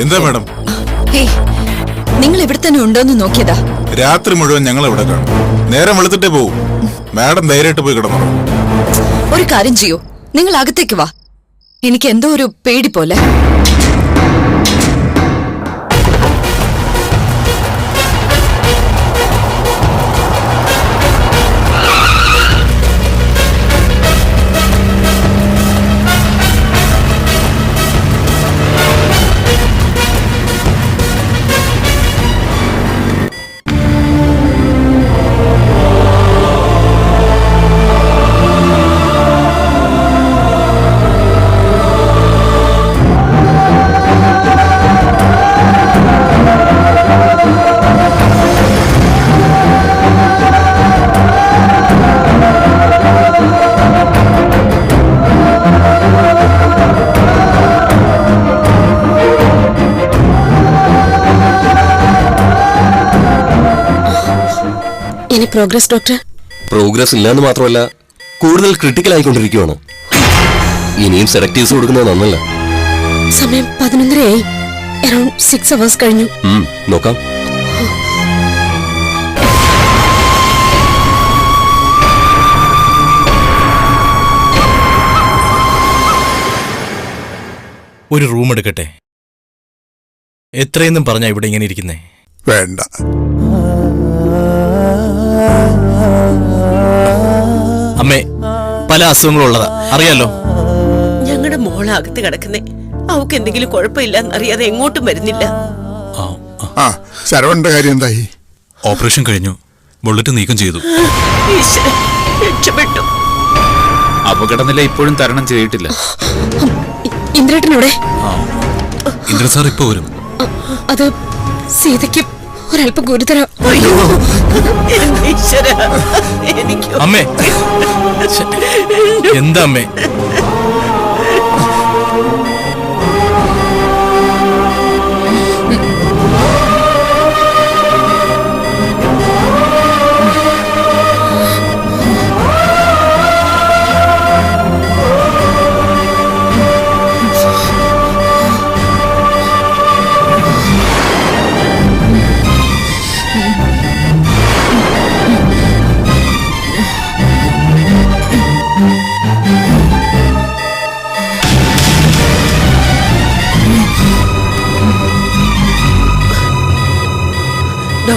എന്താ മാഡം? നിങ്ങൾ ഇവിടെ തന്നെ ഉണ്ടോന്ന് നോക്കിയതാ. രാത്രി മുഴുവൻ ഞങ്ങൾ ഇവിടെ കാണും. നേരം വെളുത്തിട്ടേ പോവും. മാഡം ധൈര്യമായിട്ട് പോയി കിടന്നു ഒരു കാര്യം ചെയ്യൂ. നിങ്ങൾ അകത്തേക്ക് വാ. എനിക്ക് എന്തോ ഒരു പേടി പോലെ. Progress doctor? പ്രോഗ്രസ് ഇല്ലാന്ന് മാത്രമല്ല കൂടുതൽ ക്രിട്ടിക്കൽ ആയിക്കൊണ്ടിരിക്കുകയാണ് ഇനിയും സെലക്ടീവ്സ് കൊടുക്കുന്നത് നന്നല്ല. സമയം പതിനൊന്നരയായി. അറൌണ്ട് സിക്സ് അവേഴ്സ് കഴിഞ്ഞു. നോക്കാം. ഒരു റൂം എടുക്കട്ടെ? എത്രയെന്നും പറഞ്ഞാ ഇവിടെ ഇങ്ങനെ ഇരിക്കുന്നേ? വേണ്ട. പല അസുഖങ്ങളും ഉള്ളതാ അറിയാലോ? ഞങ്ങളുടെ മോൾ അകത്ത് കിടക്കുന്നേ. അവക്ക് എന്തെങ്കിലും കുഴപ്പമില്ലെന്നറിയാതെ എങ്ങോട്ടും വരുന്നില്ല. ആ, ആ. ആ ശരവന്റെ കാര്യം എന്തായി? ഓപ്പറേഷൻ കഴിഞ്ഞു. ബുള്ളറ്റ് നീക്കം ചെയ്തു. ഈശ്വരൻ രക്ഷപ്പെട്ടു. അപകടനില ഇപ്പോഴും തരണം ചെയ്തിട്ടില്ല. ഇന്ദ്രേട്ടനോടെ ഇന്ദ്രൻ സാർ ഇപ്പൊ വരും. അത് സീതയ്ക്ക് ഒരല്പം ഗുരുതരം. അമ്മേ. എന്താ അമ്മേ?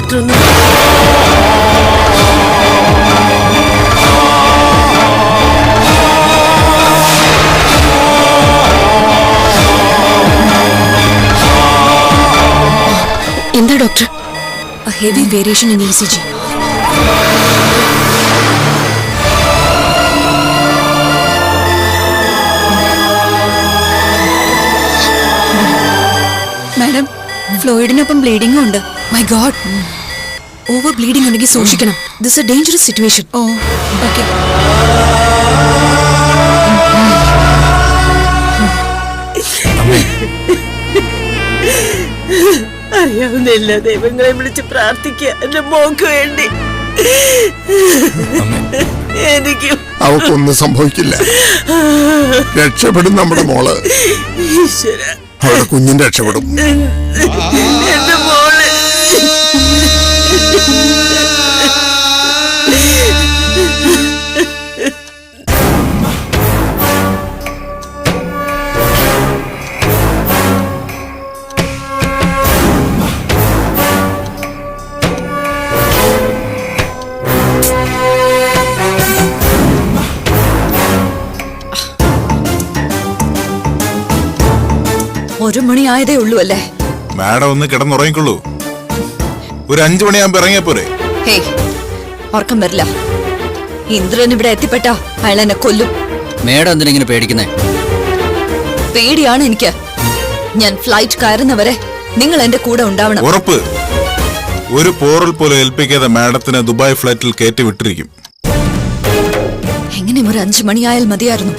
ഡോക്ടർ ഒന്ന് എന്താ doctor? Heavy variation in E C G madam ഫ്ലോയിഡിനൊപ്പം ബ്ലീഡിംഗും ഉണ്ട്. മൈ ഗോഡ് ഓവർ ബ്ലീഡിംഗ് ഉണ്ടെങ്കിൽ സൂക്ഷിക്കണം. This a dangerous situation oh. Okay അറിയാവുന്ന എല്ലാ ദൈവങ്ങളെ വിളിച്ച് പ്രാർത്ഥിക്കുക. എന്റെ മോക്ക് വേണ്ടി. എനിക്ക് അവക്കൊന്നും സംഭവിക്കില്ല. രക്ഷപ്പെടും നമ്മുടെ മോൾ. അവളുടെ കുഞ്ഞിന്റെ രക്ഷപ്പെടും. എന്റെ മോൾ. ഒരു മണിയായതേ ഉള്ളൂ അല്ലേ? മാഡം ഒന്ന് കിടന്നുറങ്ങിക്കൊള്ളൂ. ഒരു അഞ്ചു മണിയാകുമ്പോ ഇറങ്ങിയ പോരെ? ഹേയ് ഉറക്കം വരില്ല. ഇന്ദ്രൻ ഇവിടെ എത്തിപ്പെട്ട അയാൾ എന്നെ കൊല്ലും. മേഡം എന്തിനെങ്ങനെ പേടിക്കുന്നേ? പേടിയാണ് എനിക്ക്. ഞാൻ ഫ്ലൈറ്റ് കയറുന്നവരെ നിങ്ങൾ എന്റെ കൂടെ ഉണ്ടാവണം. ഉറപ്പ്. ഒരു പോറൽ പോലും ഏൽപ്പിക്കാതെ മാഡത്തിന് ദുബായ് ഫ്ലൈറ്റിൽ കയറ്റി വിട്ടിരിക്കും. എങ്ങനെയും ഒരു അഞ്ചു മണിയായാൽ മതിയായിരുന്നു.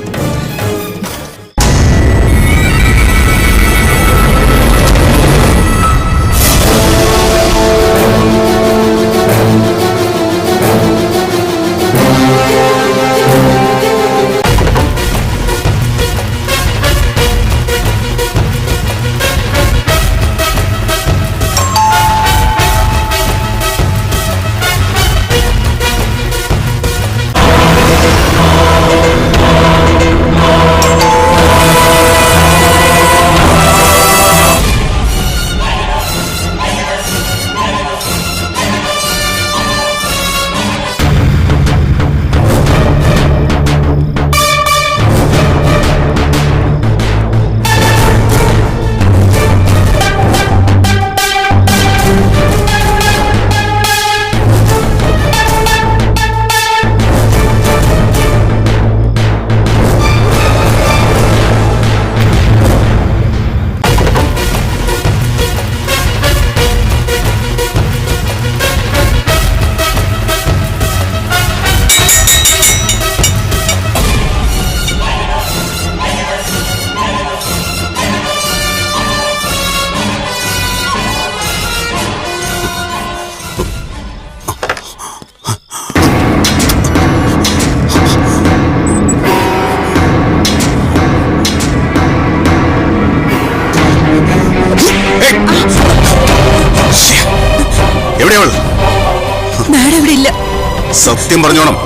സത്യം പറഞ്ഞോണം.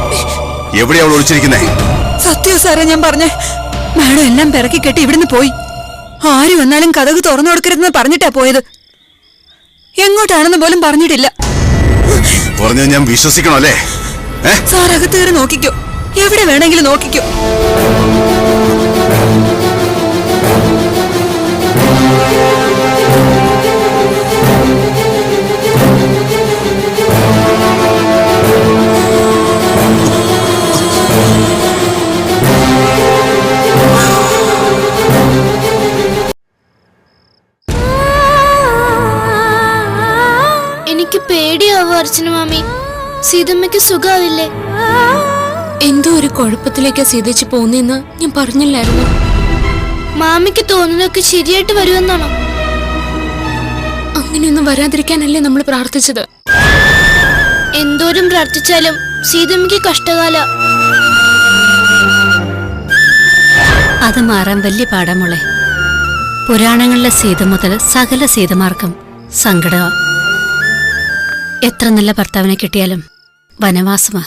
എവിടെയാ അവൾ ഒളിച്ചിരിക്കുന്നേ? സത്യോ സാറേ ഞാൻ പറഞ്ഞേ. മാഡം എല്ലാം പിറക്കി കെട്ടി ഇവിടുന്ന് പോയി. ആര് വന്നാലും കഥക് തുറന്നു കൊടുക്കരുതെന്ന് പറഞ്ഞിട്ടാ പോയത്. എങ്ങോട്ടാണെന്ന് പോലും പറഞ്ഞിട്ടില്ല. പറഞ്ഞു ഞാൻ വിശ്വസിക്കണം അല്ലേ? സാർ അകത്ത് കയറി നോക്കിക്കോ. എവിടെ വേണമെങ്കിലും നോക്കിക്കോ. എനിക്ക് പേടിയാവും അർച്ചന മാമി. സീതമ്മയ്ക്ക് സുഖാവില്ലേ? എന്തോ ഒരു കുഴപ്പത്തിലേക്കാ സീതച്ച് പോന്നെന്ന് ഞാൻ പറഞ്ഞില്ലായിരുന്നു. മാമിക്ക് തോന്നുന്നതൊക്കെ ശരിയായിട്ട് വരുമെന്നാണോ? അങ്ങനെയൊന്നും വരാതിരിക്കാനല്ലേ നമ്മൾ പ്രാർത്ഥിച്ചത്. എന്തോരം പ്രാർത്ഥിച്ചാലും സീതമ്മയ്ക്ക് കഷ്ടകാല. അത് മാറാൻ വലിയ പാടാ മോളെ. പുരാണങ്ങളിലെ സീത മുതൽ സകല സീതമാർക്കും സങ്കടമാ എത്ര നല്ല ഭർത്താവിനെ കിട്ടിയാലും വനവാസമാ.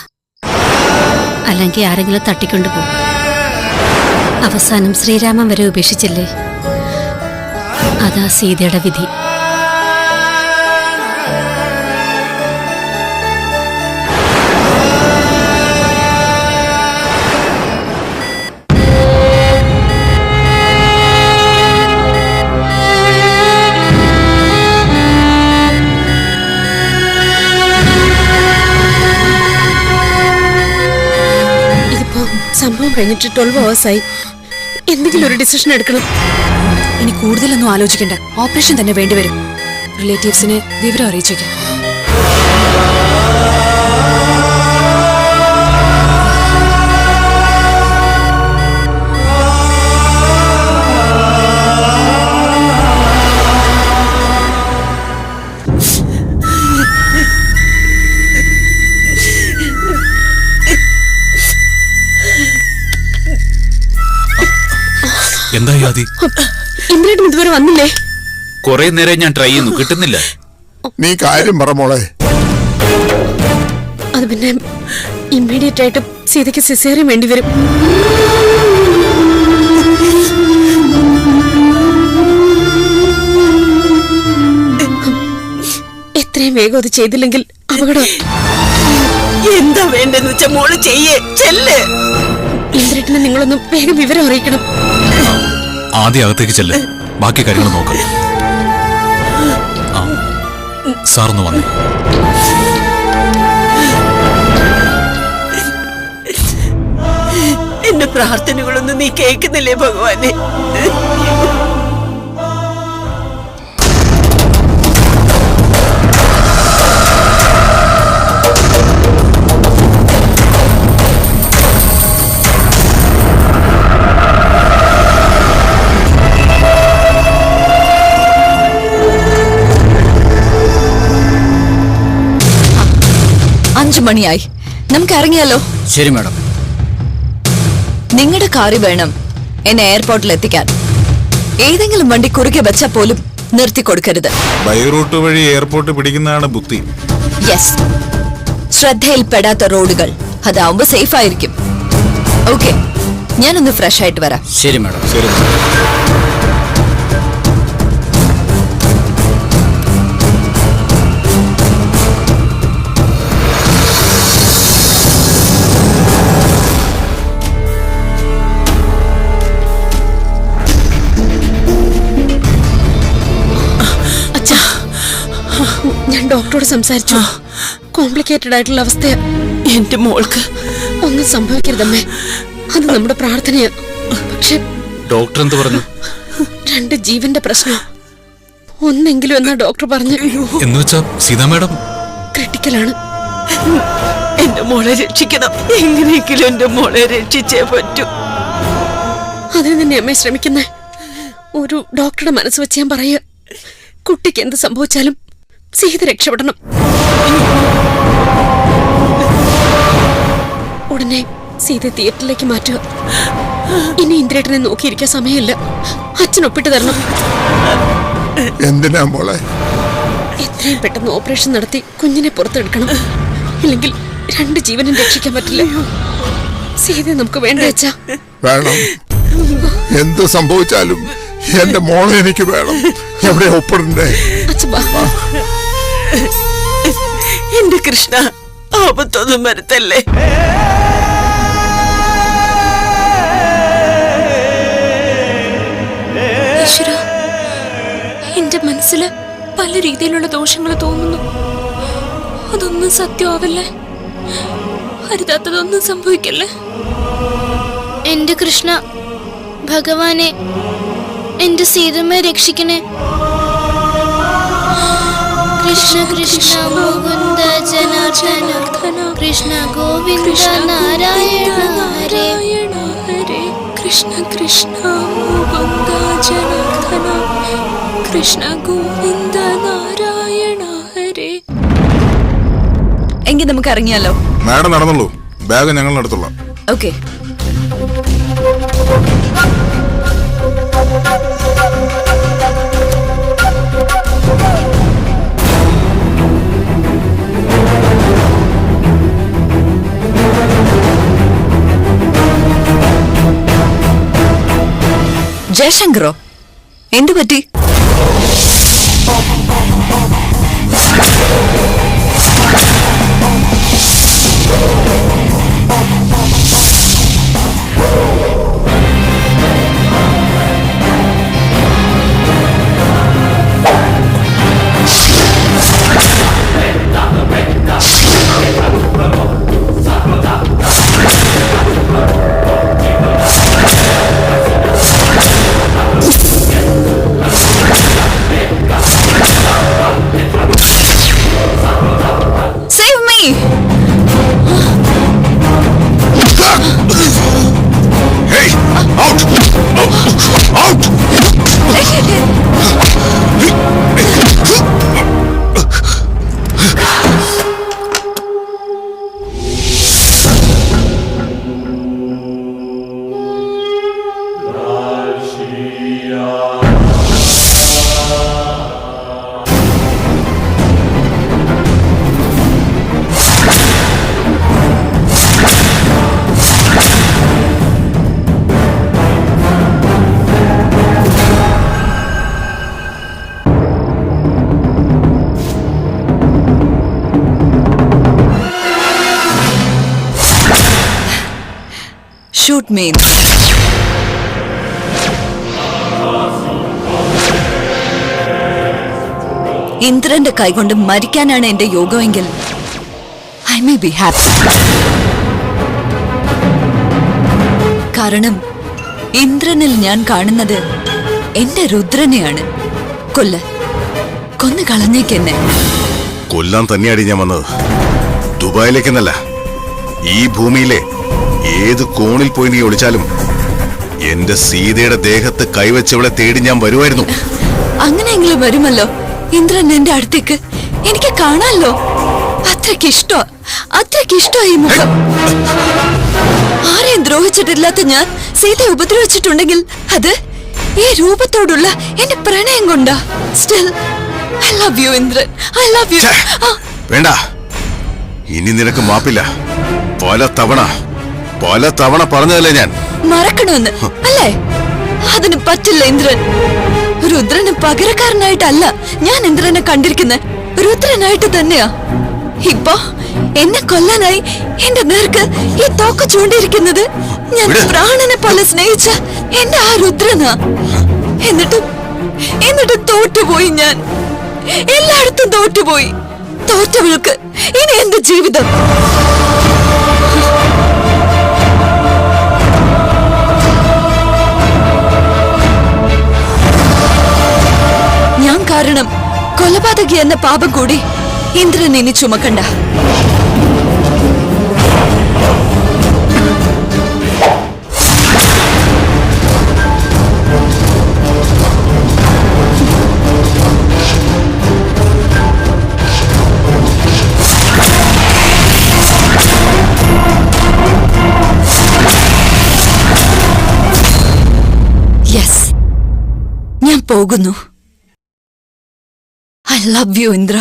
അല്ലെങ്കിൽ ആരെങ്കിലും തട്ടിക്കൊണ്ടുപോകും അവസാനം ശ്രീരാമൻ വരെ ഉപേക്ഷിച്ചില്ലേ? അതാ സീതയുടെ വിധി. സംഭവം കഴിഞ്ഞിട്ട് ട്വൽവ് ആയി എന്തെങ്കിലും ഒരു ഡിസിഷൻ എടുക്കണം. ഇനി കൂടുതലൊന്നും ആലോചിക്കണ്ട. ഓപ്പറേഷൻ തന്നെ വേണ്ടിവരും. റിലേറ്റീവ്സിനെ വിവരം അറിയിച്ചേക്കാം. എന്തായി ആദി ഇന്ദ്രേട്ടൻ ഇതുവരെ വന്നില്ലേ? കുറെ നേരം ഞാൻ ട്രൈ ചെയ്യുന്നു. കിട്ടുന്നില്ല. നീ കാര്യം പറ മോളെ. അത് പിന്നെ ഇമ്മീഡിയറ്റ് ആയിട്ട് സീതയ്ക്ക് സിസേറിയം വേണ്ടി വരും. എത്രയും വേഗം അത് ചെയ്തില്ലെങ്കിൽ അപകടം. എന്താ വേണ്ടെന്ന് വെച്ചാ മോൾ ചെയ്യേ. ചെല്ല്. ഇന്ദ്രേട്ടനെ നിങ്ങളൊന്നും വേഗം വിവരം അറിയിക്കണം. ആദ്യം അകത്തേക്ക് ചെല്ല്. ബാക്കി കാര്യങ്ങൾ നോക്കാം. സാറൊന്ന് വന്നേ. എന്റെ പ്രാർത്ഥനകളൊന്നും നീ കേൾക്കുന്നില്ലേ ഭഗവാനെ? മണിയായി. നമുക്ക് ഇറങ്ങിയാലോ ശരി മാഡം. നിങ്ങളുടെ കാറി വേണം എന്നെ എയർപോർട്ടിൽ എത്തിക്കാൻ ഏതെങ്കിലും വണ്ടി കുറുകെ വെച്ചാൽ പോലും നിർത്തി കൊടുക്കരുത് ബൈറൂട്ട് വഴി എയർപോർട്ട് പിടിക്കുന്നതാണ് ബുദ്ധി. യെസ് ശ്രദ്ധയിൽപ്പെടാത്ത റോഡുകൾ അതാവുമ്പോ സേഫ് ആയിരിക്കും ഓക്കെ ഞാനൊന്ന് ഫ്രഷ് ആയിട്ട് വരാം. ശരി മാഡം. ശരി ഡോക്ടറോട് സംസാരിച്ചു. കോംപ്ലിക്കേറ്റഡ് ആയിട്ടുള്ള അവസ്ഥയാ. എന്റെ മോൾക്ക്. ഒന്നും സംഭവിക്കരുതമ്മേ. അത് നമ്മുടെ പ്രാർത്ഥനയാ. പക്ഷെ ഡോക്ടർ എന്ത് പറഞ്ഞു? രണ്ട് ജീവന്റെ പ്രശ്നം. ഒന്നെങ്കിലും എന്നാ ഡോക്ടർ പറഞ്ഞു. എന്ന് വെച്ചാ സീതാ മാഡം? ക്രിട്ടിക്കലാണ്. എന്റെ മോളെ രക്ഷിക്കണം. എങ്ങനെയെങ്കിലും എന്റെ മോളെ രക്ഷിച്ചേ പറ്റൂ. അതിന് തന്നെ അമ്മേ ശ്രമിക്കുന്നേ. ഒരു ഡോക്ടറുടെ മനസ്സ് വെച്ച് ഞാൻ പറയുക കുട്ടിക്ക് എന്ത് സംഭവിച്ചാലും സീത രക്ഷപ്പെടണം. ഉടനെ സീത തിയേറ്ററിലേക്ക് മാറ്റുക. ഇനി ഇന്ദ്രേട്ടനെ നോക്കിയിരിക്കാൻ സമയമില്ല. അച്ഛൻ ഒപ്പിട്ട് തരണം. എന്തിനാ മോളെ? എത്രയും പെട്ടെന്ന് ഓപ്പറേഷൻ നടത്തി കുഞ്ഞിനെ പുറത്തെടുക്കണം. ഇല്ലെങ്കിൽ രണ്ട് ജീവനും രക്ഷിക്കാൻ പറ്റില്ല. സീത നമുക്ക് വേണ്ട വെച്ചാ വേണം. എന്ത് സംഭവിച്ചാലും എന്റെ മോളെ എനിക്ക് വേണം. എവിടെ ഒപ്പിടണ്ടേ? അച്ഛൻ എന്റെ കൃഷ്ണ ആപത്തൊന്നും വരുത്തല്ലേ? ഈശ്വര എന്റെ മനസ്സിൽ പല രീതിയിലുള്ള ദോഷങ്ങൾ തോന്നുന്നു. അതൊന്നും സത്യമാവല്ലേ? അരുതാത്തതൊന്നും സംഭവിക്കല്ലേ? എന്റെ കൃഷ്ണ ഭഗവാനെ എന്റെ സീതമ്മയെ രക്ഷിക്കണേ. കൃഷ്ണ കൃഷ്ണ മുകുന്ദ ജനാർദ്ദന. കൃഷ്ണ ഗോവിന്ദ നാരായണ ഹരേ. ഹരേ കൃഷ്ണ കൃഷ്ണ മുകുന്ദ ജനാർദ്ദന. കൃഷ്ണ ഗോവിന്ദ നാരായണ ഹരേ. എങ്കിൽ നമുക്ക് ഇറങ്ങിയാലോ? മാഡം നടന്നുള്ളൂ ബാഗ് ഞങ്ങൾ നടത്തുള്ള ഓക്കെ. ജയശങ്കറോ? എന്തു പറ്റി ഷൂട്ട് മീ ഇന്ദ്രന്റെ കൈകൊണ്ട് മരിക്കാനാണ് എന്റെ യോഗമെങ്കിൽ ഐ മേ ബി ഹാപ്പി കാരണം ഇന്ദ്രനിൽ ഞാൻ കാണുന്നത് എന്റെ രുദ്രനെയാണ്. കൊല്ല. കൊന്നു കളഞ്ഞേക്കെന്നെ. കൊല്ലാൻ തന്നെയാണ് ഞാൻ വന്നത്. ദുബായിലേക്കെന്നല്ല. ഈ ഭൂമിയിലെ ഏത് കോണിൽ പോയി നീ ഒളിച്ചാലും എന്റെ സീതയുടെ ദേഹത്ത് കൈവച്ചവളെ തേടി ഞാൻ വരുമായിരുന്നു. അങ്ങനെയെങ്കിലും വരുമല്ലോ. ഇന്ദ്രൻ എന്റെ അടുത്തേക്ക് എനിക്ക് കാണാമല്ലോ അത്രയ്ക്ക് ഇഷ്ടോ? അത്രയ്ക്ക് ഇഷ്ടോ ഈ മുഖം? ആരെയും ദ്രോഹിച്ചിട്ടില്ലാത്ത ഞാൻ സീതയെ ഉപദ്രവിച്ചിട്ടുണ്ടെങ്കിൽ അത് ഈ രൂപത്തോടുള്ള എന്റെ പ്രണയം കൊണ്ടാ? Still I love you Indran. I love you വേണ്ട. ഇനി നിനക്ക് മാപ്പില്ല. പല തവണ പല തവണ പറഞ്ഞതല്ലേ ഞാൻ? മറക്കണമെന്ന് അല്ലേ? അതിന് പറ്റില്ല ഇന്ദ്രൻ. രുദ്രന് പകരക്കാരനായിട്ടല്ല ഞാൻ ഇന്ദ്രനെ കണ്ടിരിക്കുന്നത് രുദ്രനായിട്ട് തന്നെയാ. ഇപ്പൊ എന്നെ കൊല്ലാനായി എന്റെ നേർക്ക് ഈ തോക്ക് ചൂണ്ടിയിരിക്കുന്നത് ഞാൻ പ്രാണനെ പോലെ സ്നേഹിച്ച എന്റെ ആ രുദ്രനാ. എന്നിട്ട് എന്നിട്ട് തോറ്റുപോയി ഞാൻ. എല്ലായിടത്തും തോറ്റുപോയി. തോറ്റവൾക്ക് ഇനി എന്റെ ജീവിതം? കാരണം കൊലപാതകി എന്ന പാപം കൂടി ഇന്ദ്രൻ ഇനി ചുമക്കണ്ട. പോകുന്നു. I love U Indra